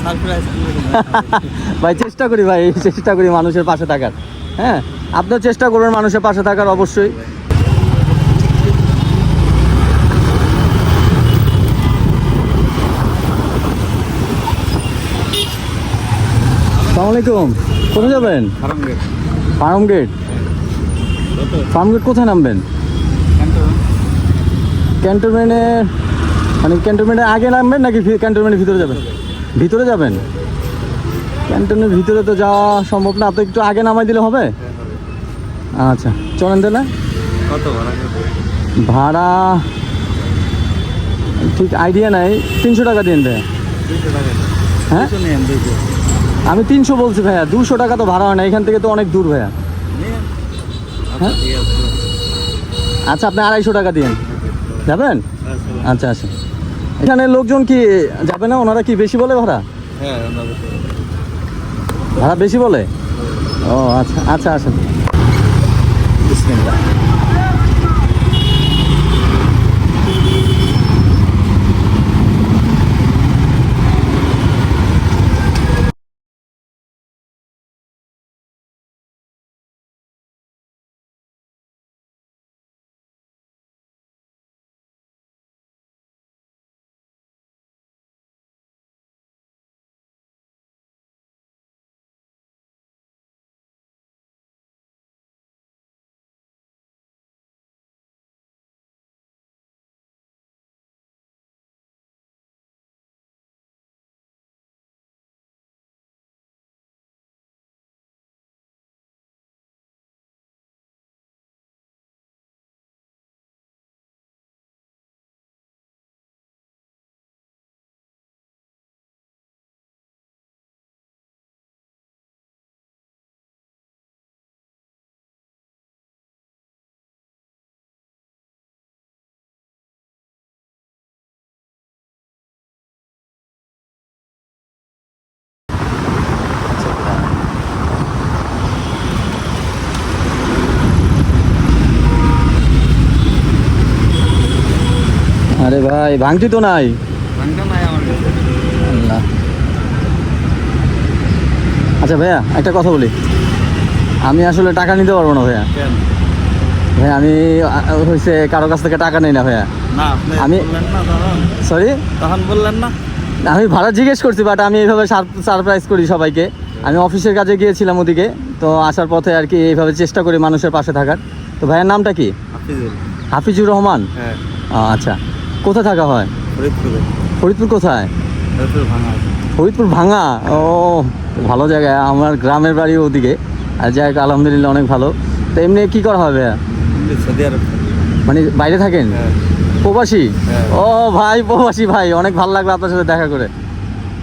ভাই চেষ্টা করি ভাই চেষ্টা করি মানুষের পাশে থাকার। হ্যাঁ আপনিও চেষ্টা করবেন মানুষের পাশে থাকার অবশ্যই। আলাইকুম। কোথায় যাবেন? ফার্ম গেট ফার্ম গেট কোথায় নামবেন? ক্যান্টনমেন্টে। মানে ক্যান্টনমেন্টের আগে নামবেন নাকি ক্যান্টনমেন্টের ভিতরে যাবেন? ভিতরে যাবেন? ক্যান্টনের ভিতরে তো যাওয়া সম্ভব না। আপনি একটু আগে নামাই দিলে হবে? আচ্ছা চলেন তাহলে। কত ভাড়া ভাড়া ঠিক আইডিয়া নাই। তিনশো টাকা দিন। টাকা হ্যাঁ? আমি তিনশো বলছি ভাইয়া। দুশো টাকা তো ভাড়া হয় না। এখান থেকে তো অনেক দূর ভাইয়া। আচ্ছা হ্যাঁ? আচ্ছা আপনি আড়াইশো টাকা দিন। যাবেন? আচ্ছা আচ্ছা আচ্ছা। এখানে লোকজন কি যাবে না? ওনারা কি বেশি বলে ভাড়া? হ্যাঁ ভাড়া বেশি বলে? ও আচ্ছা আচ্ছা আচ্ছা। বিসমিল্লাহ। আরে ভাই ভাঙটি তো নাই। আল্লাহ। আচ্ছা ভাইয়া একটা কথা বলি। আমি আসলে টাকা নিতে পারব না ভাইয়া। ভাইয়া আমি হয়েছে কারও কাছ থেকে টাকা নেই না ভাইয়া। আমি- সরি তখন বললেন না। আমি ভাড়া জিজ্ঞেস করছি বাট আমি এইভাবে সারপ্রাইজ করি সবাইকে। আমি অফিসের কাজে গিয়েছিলাম ওদিকে তো আসার পথে আর কি এইভাবে চেষ্টা করি মানুষের পাশে থাকার। তো ভাইয়ের নামটা কি? হাফিজুর রহমান? হ্যাঁ। আচ্ছা। কোথায় থাকা হয়? ফরিদপুরে। ফরিদপুর কোথায়? ফরিদপুর ভাঙা ও ভালো জায়গায়। আমার গ্রামের বাড়ি ওদিকে। আর যাই হোক, আলহামদুলিল্লাহ অনেক ভালো। তো এমনি কী করা হবে? Saudi Arab. মানে বাইরে থাকেন? হ্যাঁ। প্রবাসী? হ্যাঁ। ও ভাই প্রবাসী ভাই অনেক ভালো লাগল আপনার সাথে দেখা করে।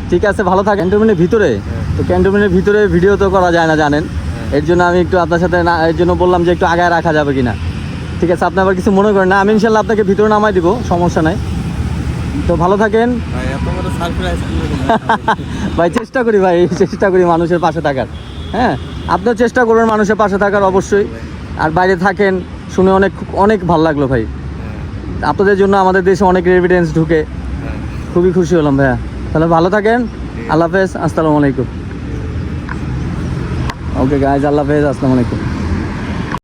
ঠিক আছে ভালো থাকেন। ক্যান্টনমেন্টের ভিতরে? হ্যাঁ। তো ক্যান্টনমেন্টের ভিতরে ভিডিও তো করা যায় না জানেন? এর জন্য আমি একটু আপনার সাথে না এর জন্য বললাম যে একটু আগায় রাখা যাবে কিনা। ঠিক আছে আপনি আবার কিছু মনে করেন না আমি ইনশাল্লাহ আপনাকে ভিতরে নামাই দিব সমস্যা নাই। তো ভালো থাকেন। ভাই চেষ্টা করি ভাই চেষ্টা করি মানুষের পাশে থাকার। হ্যাঁ আপনিও চেষ্টা করবেন মানুষের পাশে থাকার অবশ্যই। আর বাইরে থাকেন শুনে অনেক অনেক ভালো লাগল ভাই। আপনাদের জন্য আমাদের দেশে অনেক রেভিডেন্স ঢুকে। খুবই খুশি হলাম ভাইয়া। তাহলে ভালো থাকেন। আল্লাহ হাফেজ আসসালামু আলাইকুম। ওকে গাইজ আল্লাহ হাফেজ আসসালামু আলাইকুম।